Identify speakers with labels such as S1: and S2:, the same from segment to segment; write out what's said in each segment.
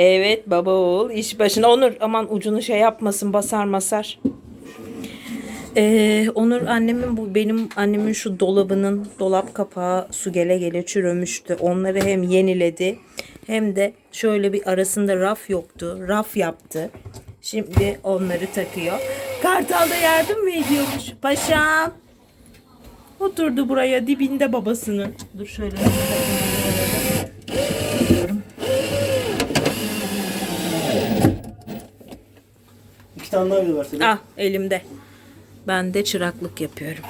S1: Evet baba oğul iş başına. Onur aman ucunu şey yapmasın basar masar. Ee, Onur annemin bu benim annemin şu dolabının dolap kapağı su gele gele çürümüştü. Onları hem yeniledi hem de şöyle bir arasında raf yoktu. Raf yaptı. Şimdi onları takıyor. Kartal da yardım mı ediyormuş? Paşam. Oturdu buraya dibinde babasının. Dur şöyle.
S2: İki tane daha bir versene.
S1: Ah elimde. Ben de çıraklık yapıyorum.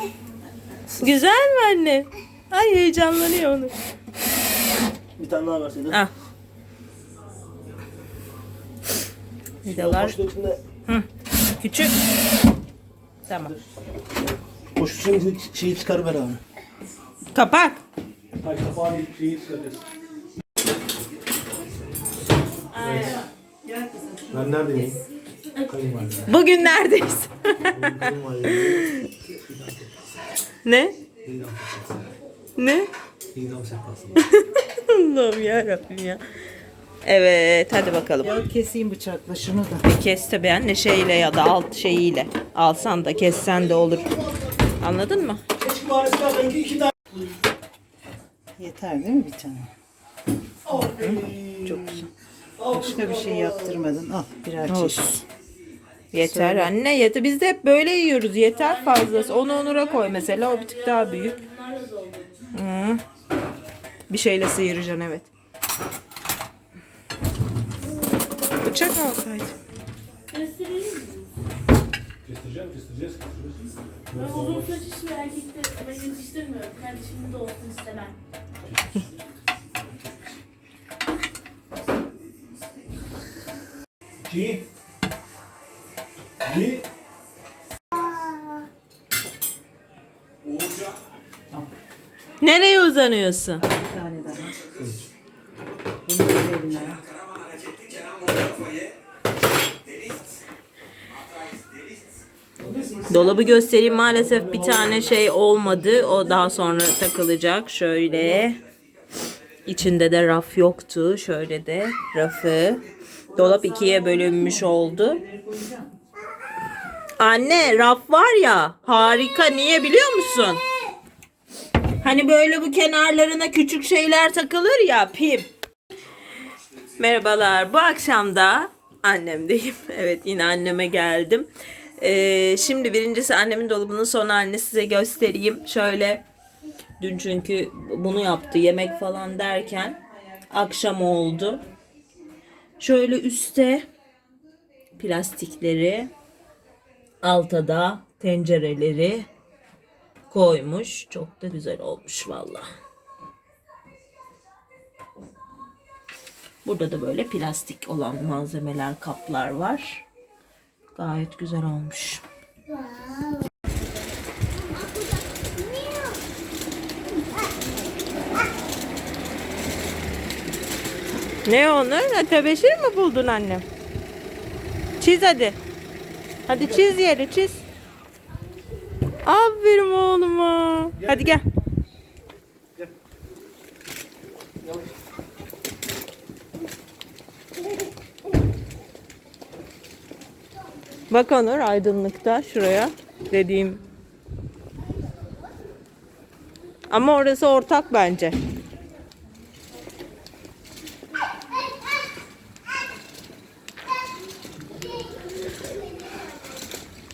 S1: Güzel mi anne? Ay heyecanlanıyor onu.
S2: Bir tane daha versene.
S1: Ah. Vidalar
S2: Poşetinde
S1: küçük. Tamam.
S2: poşetin şeyi çıkarıver abi.
S1: Kapak.
S2: Hayır kapağı değil şeyi çıkaracağız. Ben neredeyim? Kayınvalide.
S1: Bugün neredeyiz? ne? Ne?
S2: İdam sehpası.
S1: Allah'ım yarabbim ya. Evet hadi bakalım.
S3: Ya keseyim bıçakla şunu da.
S1: Bir kes tabii anne şeyle ya da alt şeyiyle. Alsan da kessen de olur. Anladın mı?
S3: Yeter değil mi bir tane? Çok güzel. Başka bir şey yaptırmadın. Al birer çeşit.
S1: Yeter anne yeter. Biz de hep böyle yiyoruz. Yeter fazlası. Onu Onur'a koy mesela. O bir tık daha büyük. Hı. Bir şeyle sıyıracaksın evet. Bıçak alsaydın.
S4: Ben uzun saç işi erkekte ben yetiştirmiyorum. Kardeşimin de olsun istemem.
S2: İki.
S1: Nereye uzanıyorsun? Dolabı göstereyim maalesef bir tane şey olmadı. O daha sonra takılacak. Şöyle. İçinde de raf yoktu. Şöyle de rafı. Dolap ikiye bölünmüş oldu. Anne raf var ya harika niye biliyor musun? Hani böyle bu kenarlarına küçük şeyler takılır ya pim. Merhabalar. Bu akşam da annemdeyim. Evet yine anneme geldim. Ee, şimdi birincisi annemin dolabının son halini size göstereyim. Şöyle dün çünkü bunu yaptı yemek falan derken akşam oldu. Şöyle üstte plastikleri alta da tencereleri koymuş. Çok da güzel olmuş valla. Burada da böyle plastik olan malzemeler, kaplar var. Gayet güzel olmuş. Ne Onur? Ha, Tebeşir mi buldun annem? Çiz hadi. Hadi çiz yeri çiz. Aferin oğluma. Hadi gel. Bak Onur aydınlıkta şuraya dediğim. Ama orası ortak bence.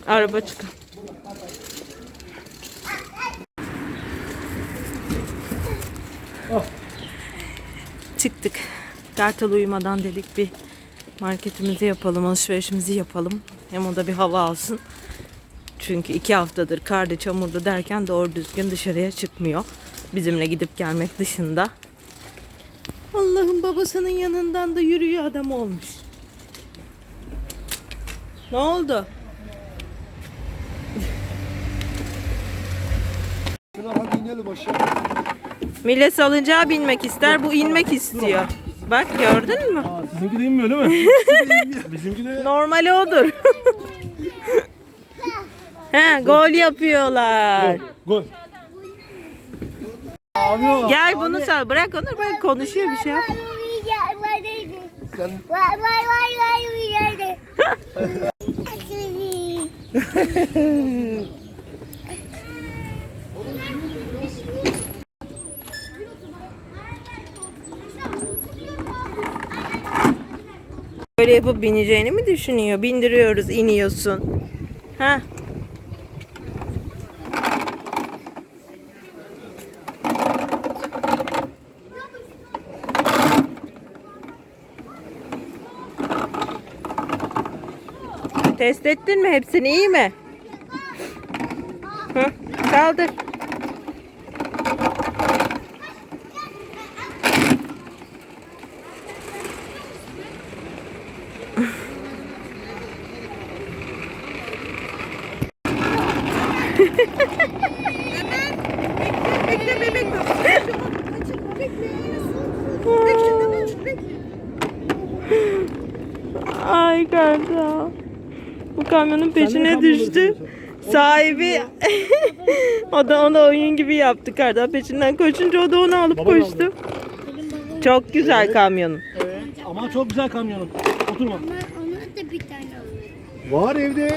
S1: Araba çıkar. Kartal uyumadan dedik bir marketimizi yapalım, alışverişimizi yapalım. Hem o da bir hava alsın. Çünkü iki haftadır kardı çamurdu derken doğru düzgün dışarıya çıkmıyor. Bizimle gidip gelmek dışında. Allah'ın babasının yanından da yürüyor adam olmuş. Ne oldu?
S2: Hadi inelim aşağı.
S1: Millet salıncağa binmek ister, bu inmek istiyor. Bak gördün mü?
S2: Sizinki de inmiyor değil mi? Bizimki de
S1: Normali odur. He, gol yapıyorlar.
S2: gol. O.
S1: Gel bunu sal. Bırak onu bırak konuşuyor bir şey yap.
S2: Yani
S5: Vay vay vay vay
S1: Böyle yapıp bineceğini mi düşünüyor? Bindiriyoruz, iniyorsun. Ha? Test ettin mi hepsini iyi mi? Hı? Kaldır. Ay kanka. Bu kamyonun peşine düştü. Sahibi o da ona oyun gibi yaptı karda. Peşinden koşunca o da onu alıp
S2: Baban
S1: koştu. Çok güzel kamyonun.
S2: Evet. Ama çok güzel kamyonun. Oturma.
S5: Ona da bir tane.
S2: Var evde.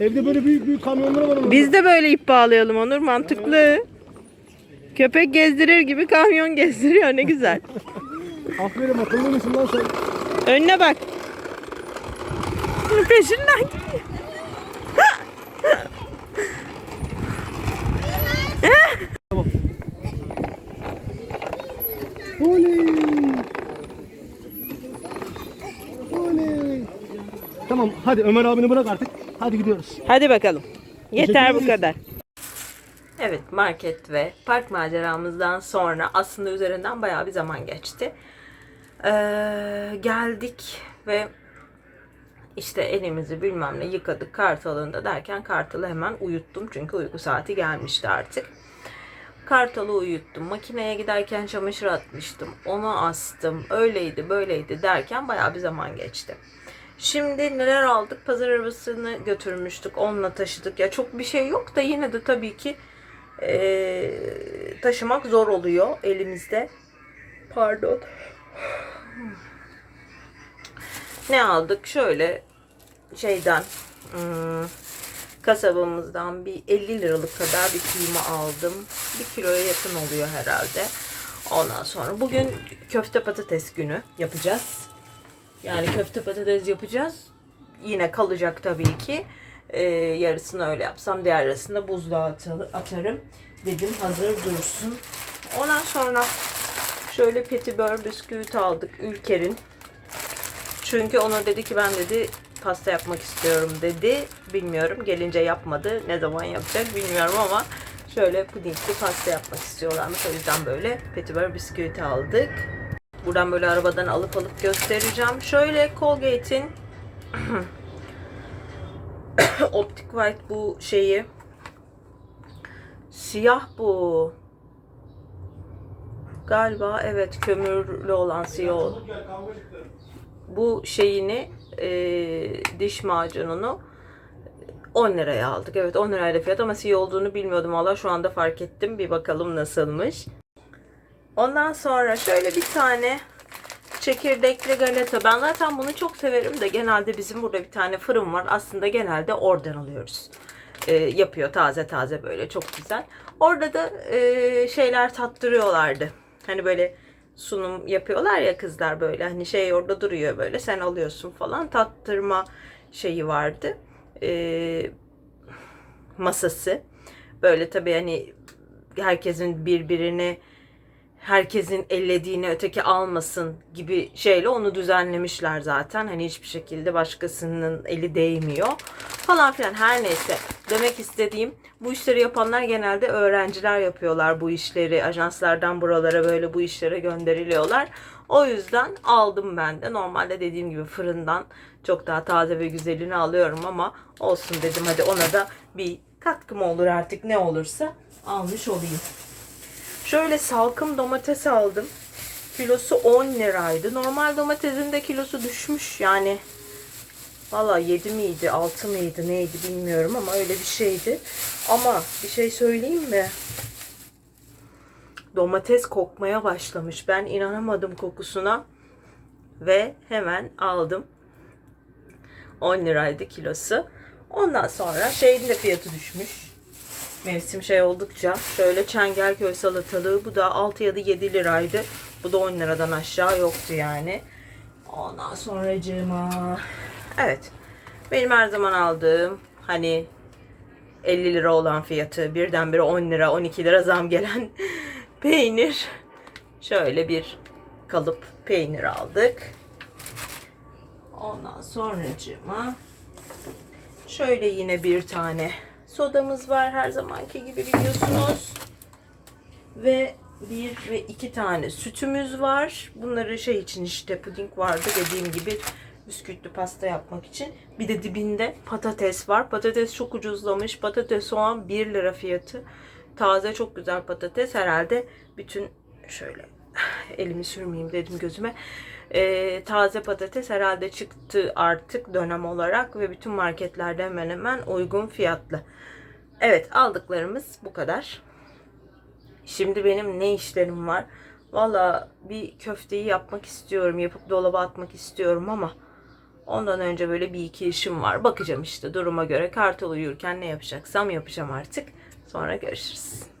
S2: Evde böyle büyük büyük kamyonlar var onun.
S1: Biz de böyle ip bağlayalım Onur mantıklı. Köpek gezdirir gibi kamyon gezdiriyor ne güzel.
S2: Aferin akıllı mısın lan sen?
S1: Önüne bak. Peşinden gidiyor.
S2: Oley. Oley. Tamam hadi Ömer abini bırak artık. Hadi gidiyoruz.
S1: Hadi bakalım. Yeter bu kadar. Evet market ve park maceramızdan sonra aslında üzerinden bayağı bir zaman geçti. Ee, geldik ve işte elimizi bilmem ne yıkadık kartalında derken kartalı hemen uyuttum çünkü uyku saati gelmişti artık. Kartalı uyuttum. Makineye giderken çamaşır atmıştım. Onu astım. Öyleydi böyleydi derken bayağı bir zaman geçti. Şimdi neler aldık? Pazar arabasını götürmüştük. Onunla taşıdık. Ya çok bir şey yok da yine de tabii ki eee, taşımak zor oluyor elimizde. Pardon. Ne aldık? Şöyle şeyden hmm, kasabamızdan bir 50 liralık kadar bir kıyma aldım. Bir kiloya yakın oluyor herhalde. Ondan sonra bugün köfte patates günü yapacağız. Yani köfte patates yapacağız. Yine kalacak tabii ki. Ee, yarısını öyle yapsam diğer yarısını buzluğa atarım. Dedim hazır dursun. Ondan sonra şöyle petibör bisküvit aldık Ülker'in. Çünkü ona dedi ki ben dedi pasta yapmak istiyorum dedi. Bilmiyorum gelince yapmadı. Ne zaman yapacak bilmiyorum ama şöyle pudingli pasta yapmak istiyorlarmış. O yüzden böyle petibör bisküviti aldık. Buradan böyle arabadan alıp alıp göstereceğim. Şöyle Colgate'in Optic White bu şeyi siyah bu. Galiba evet kömürlü olan siyah. Bu şeyini e, diş macununu 10 liraya aldık. Evet 10 lirayla fiyat ama siyah olduğunu bilmiyordum valla şu anda fark ettim. Bir bakalım nasılmış. Ondan sonra şöyle bir tane çekirdekli galeta. Ben zaten bunu çok severim de genelde bizim burada bir tane fırın var. Aslında genelde oradan alıyoruz. Ee, yapıyor taze taze böyle çok güzel. Orada da e, şeyler tattırıyorlardı. Hani böyle sunum yapıyorlar ya kızlar böyle. Hani şey orada duruyor böyle sen alıyorsun falan. Tattırma şeyi vardı. Ee, masası. Böyle tabii hani herkesin birbirini herkesin ellediğini öteki almasın gibi şeyle onu düzenlemişler zaten. Hani hiçbir şekilde başkasının eli değmiyor falan filan her neyse. Demek istediğim bu işleri yapanlar genelde öğrenciler yapıyorlar bu işleri. Ajanslardan buralara böyle bu işlere gönderiliyorlar. O yüzden aldım ben de. Normalde dediğim gibi fırından çok daha taze ve güzelini alıyorum ama olsun dedim hadi ona da bir katkım olur artık ne olursa almış olayım. Şöyle salkım domates aldım. Kilosu 10 liraydı. Normal domatesin de kilosu düşmüş yani. Valla 7 miydi 6 mıydı neydi bilmiyorum ama öyle bir şeydi. Ama bir şey söyleyeyim mi? Domates kokmaya başlamış. Ben inanamadım kokusuna. ve hemen aldım. 10 liraydı kilosu. Ondan sonra şeyin de fiyatı düşmüş. Mevsim şey oldukça. Şöyle Çengelköy salatalığı bu da 6 ya da 7 liraydı. Bu da 10 liradan aşağı yoktu yani. Ondan sonra Evet. Benim her zaman aldığım hani 50 lira olan fiyatı birdenbire 10 lira 12 lira zam gelen peynir. Şöyle bir kalıp peynir aldık. Ondan sonracığıma şöyle yine bir tane sodamız var her zamanki gibi biliyorsunuz. Ve bir ve iki tane sütümüz var. Bunları şey için işte puding vardı dediğim gibi bisküvitli pasta yapmak için. Bir de dibinde patates var. Patates çok ucuzlamış. Patates soğan 1 lira fiyatı. Taze çok güzel patates. Herhalde bütün şöyle elimi sürmeyeyim dedim gözüme. Ee, taze patates herhalde çıktı artık dönem olarak ve bütün marketlerde hemen hemen uygun fiyatlı. Evet aldıklarımız bu kadar. Şimdi benim ne işlerim var? Valla bir köfteyi yapmak istiyorum. Yapıp dolaba atmak istiyorum ama ondan önce böyle bir iki işim var. Bakacağım işte duruma göre. Kartal uyurken ne yapacaksam yapacağım artık. Sonra görüşürüz.